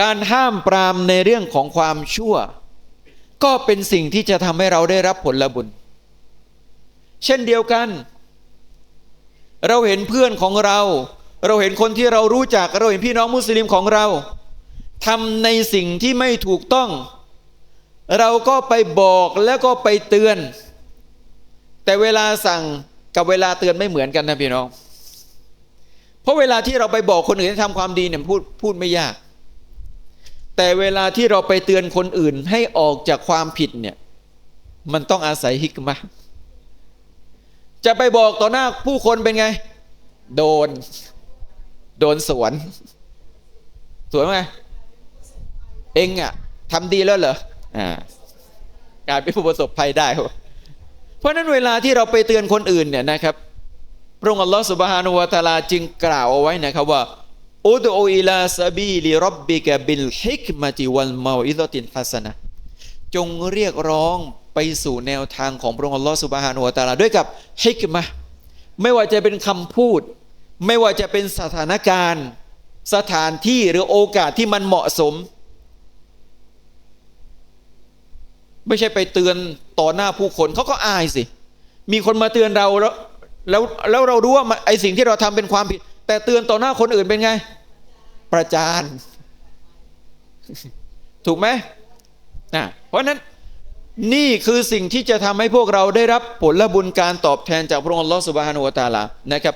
การห้ามปรามในเรื่องของความชั่ว ก็เป็นสิ่งที่จะทำให้เราได้รับผลบุญ เช่นเดียวกัน เราเห็นเพื่อนของเรา เราเห็นคนที่เรารู้จัก เราเห็นพี่น้องมุสลิมของเราทำในสิ่งที่ไม่ถูกต้อง เราก็ไปบอกแล้วก็ไปเตือน แต่เวลาสั่งกับเวลาเตือนไม่เหมือนกันนะพี่น้อง เพราะเวลาที่เราไปบอกคนอื่นให้ทำความดีเนี่ยพูดพูดไม่ยาก แต่เวลาที่เราไปเตือนคนอื่นให้ออกจากความผิดเนี่ย มันต้องอาศัยฮิกมะจะไปบอกต่อหน้าผู้คนเป็นไง โดน โดนสวน สวนไงเองอะทำดีแล้วเหรออ่ากลายเป็นผู้ประสบภัยได้ เพราะนั้นเวลาที่เราไปเตือนคนอื่นเนี่ยนะครับพระองค์อัลลอฮฺสุบฮานุวะตาลาจึงกล่าวเอาไว้นะครับว่า อุดอูอิลาซาบีลิรับบิกะบิลฮิกมะติวัลเมาอิดะตินฮัสนะจงเรียกร้องไปสู่แนวทางของพระองค์อัลลอฮฺสุบฮานุวะตาลาด้วยกับฮิกมะไม่ว่าจะเป็นคำพูด ไม่ว่าจะเป็นสถานการณ์ สถานที่หรือโอกาสที่มันเหมาะสม ไม่ใช่ไปเตือนต่อหน้าผู้คนเขาก็อายสิ มีคนมาเตือนเราแล้วแล้วแล้วเรารู้ว่าไอสิ่งที่เราทำเป็นความผิด แต่เตือนต่อหน้าคนอื่นเป็นไง ประจาน ถูกไหมนะเพราะฉะนั้นนี่คือสิ่งที่จะทำให้พวกเราได้รับผลบุญการตอบแทนจากพระองค์อัลลอฮฺสุบฮานุวะตะอาลานะครับ